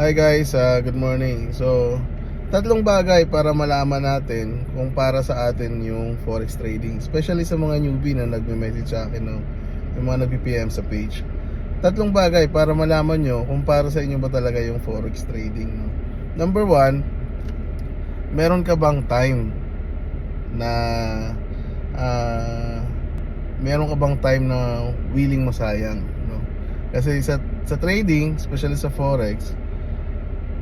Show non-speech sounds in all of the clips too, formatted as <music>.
Hi guys, uh, good morning. So, tatlong bagay para malaman natin kung para sa atin yung forex trading. Especially sa mga newbie na nagme-message sa akin, no? yung mga nag-PM sa page. Tatlong bagay para malaman nyo kung para sa inyo ba talaga yung forex trading. No? Number one, meron ka bang time na ah, meron ka bang time na willing masayang no? kasi sa sa trading especially sa forex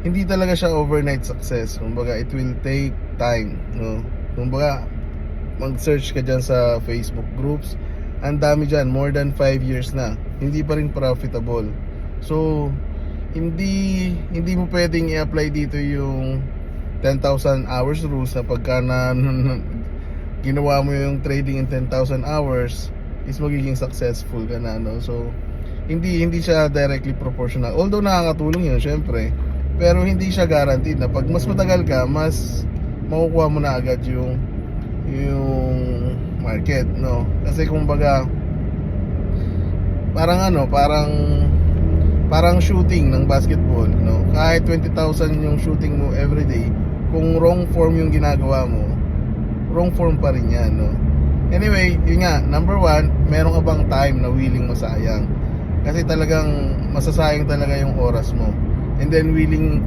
hindi talaga siya overnight success. Kumbaga it will take time no? Kumbaga mag-search ka dyan sa Facebook groups. Ang dami dyan more than 5 years na. Hindi pa rin profitable. So hindi hindi mo pwedeng i-apply dito yung 10,000 hours rules na pagka <laughs> na, ginawa mo yung trading in 10,000 hours is magiging successful ka na no? So hindi hindi siya directly proportional. Although nakakatulong yun syempre pero hindi siya guaranteed na pag mas matagal ka mas makukuha mo na agad yung yung market no? Kasi kumbaga parang ano parang parang shooting ng basketball no? Kahit 20,000 yung shooting mo everyday kung wrong form yung ginagawa mo wrong form pa rin yan no? Anyway yun nga number one meron ka bang time na willing masayang? Kasi talagang masasayang talaga yung oras mo and then willing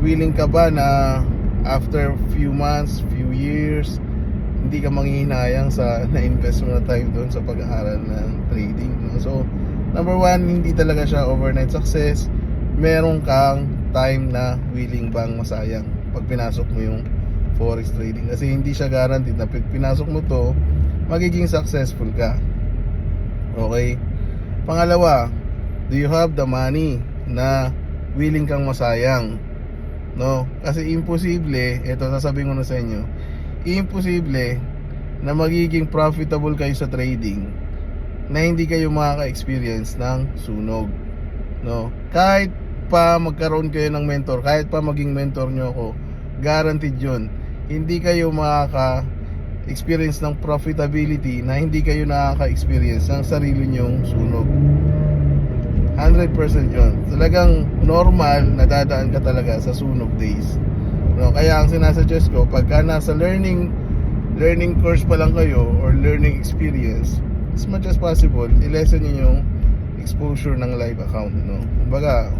willing ka ba na after few months few years hindi ka manghihinayang sa <laughs> na-invest mo na time doon sa pag-aaral ng trading no? so number one hindi talaga siya overnight success. Meron kang time na willing bang masayang pag pinasok mo yung forex trading. Kasi hindi siya guaranteed na pag pinasok mo to magiging successful ka. Okay? Pangalawa do you have the money na willing kang masayang no? Kasi imposible ito sasabihin ko na sa inyo imposible na magiging profitable kayo sa trading na hindi kayo makaka-experience ng sunog no? Kahit pa magkaroon kayo ng mentor kahit pa maging mentor nyo ako guaranteed yun hindi kayo makaka experience ng profitability na hindi kayo nakaka-experience ng sarili nyong sunog 100% yun. Talagang normal nadadaan ka talaga sa sunog days. No, kaya ang sinasuggest ko pagka nasa learning learning course pa lang kayo or learning experience as much as possible i-lessen nyo yung exposure ng live account no? Kumbaga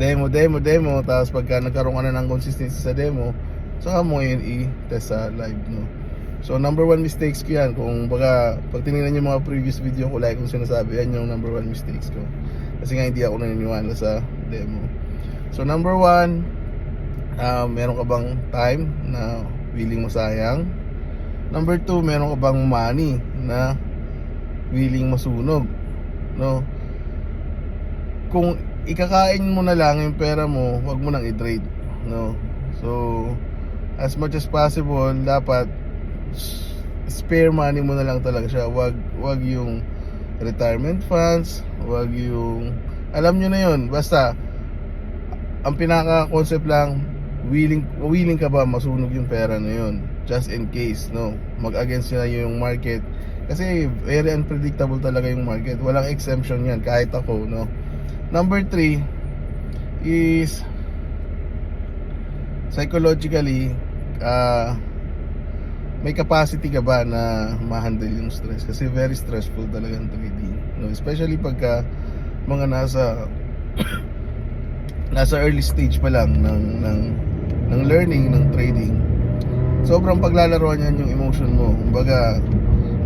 demo demo demo tapos pagka nagkaroon ka na ng consistency sa demo saka mo yun i-test sa live no? So number one mistakes ko yan. Kung baga pag tinignan yung mga previous video ko like kung sinasabi yan yung number one mistakes ko kasi nga hindi ako naniniwala sa demo. So number one uh, meron ka bang time na willing masayang number two meron ka bang money na willing masunog? No? Kung ikakain mo na lang yung pera mo wag mo nang i-trade. No? So as much as possible dapat spare money mo na lang talaga siya. Wag wag yung retirement funds wag yung alam nyo na yun. Basta ang pinaka concept lang willing willing ka ba masunog yung pera na yun? Just in case no? Mag against na yung market. Kasi very unpredictable talaga yung market. Walang exemption yan kahit ako no? Number 3 is psychologically ah may capacity ka ba na ma-handle yung stress? Kasi very stressful talaga ang trading no? Especially pagka mga nasa <coughs> nasa early stage pa lang ng ng ng learning ng trading sobrang paglalaroan yan yung emotion mo. Kumbaga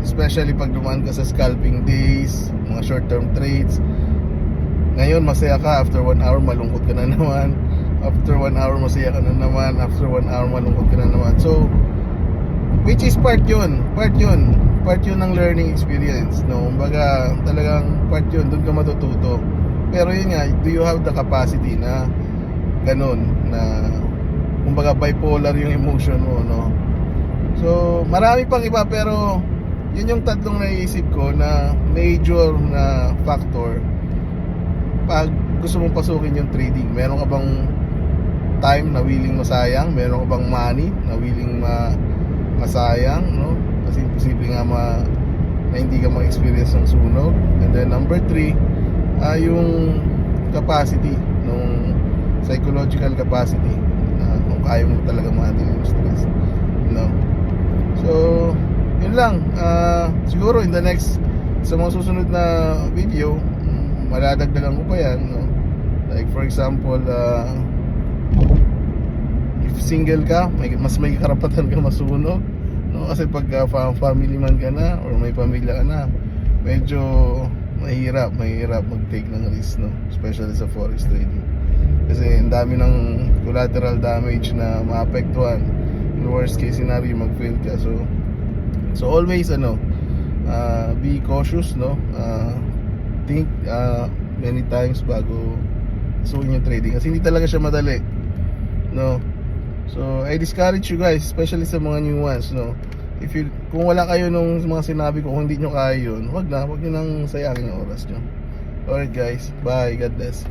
especially pag dumaan ka sa scalping days mga short term trades ngayon masaya ka. After 1 hour malungkot ka na <laughs> naman. After 1 hour masaya ka na naman. After 1 hour malungkot ka na naman. So which is part yun part yun part yun ng learning experience no? Kumbaga talagang part yun doon ka matututo. Pero yun nga do you have the capacity na ganun na kumbaga bipolar yung emotion mo no? So marami pang iba pero yun yung tatlong naiisip ko na major na factor pag gusto mong pasukin yung trading. Meron ka bang time na willing masayang? Meron ka bang money na willing ma masayang no? Kasi imposible nga ma na hindi ka ma-experience ng sunog. And then number 3 ah yung capacity nung psychological capacity na kung kaya mo talaga ma-handle yung stress no? So yun lang. Ah, siguro in the next sa mga susunod na video mm, maladagdagan ko pa yan no? like for example if single ka may, mas may karapatan ka masunog no? Kasi pag ah, fa- family man ka na or may pamilya ka na medyo mahirap mahirap mag-take ng risk no? Especially sa forex trading. Kasi ang dami ng collateral damage na maapektuhan. In worst case scenario mag-fail ka. So so always ano uh, be cautious no? Uh, think uh, many times bago suin yung trading. Kasi hindi talaga siya madali no so I discourage you guys especially sa mga new ones no? If you kung wala kayo nung mga sinabi ko kung hindi nyo kaya yun wag na. Wag nyo nang sayangin yung oras nyo. Alright guys. Bye. God bless